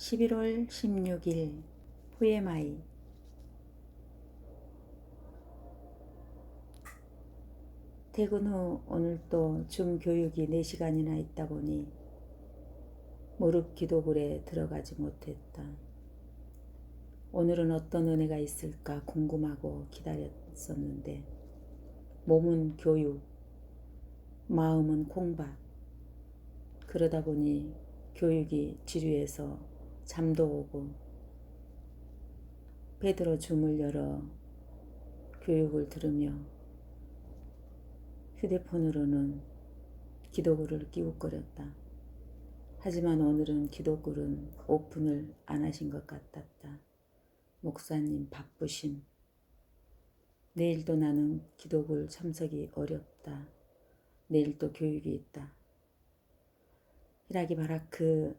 11월 16일 후에마이 퇴근 후 오늘 또 중교육이 4시간이나 있다 보니 무릎 기도굴에 들어가지 못했다. 오늘은 어떤 은혜가 있을까 궁금하고 기다렸었는데 몸은 교육, 마음은 공부. 그러다 보니 교육이 지루해서 잠도 오고 베드로 줌을 열어 교육을 들으며 휴대폰으로는 기도글을 끼웃거렸다. 하지만 오늘은 기도글은 오픈을 안 하신 것 같았다. 목사님 바쁘심. 내일도 나는 기도글 참석이 어렵다. 내일 또 교육이 있다. 히라기 바라크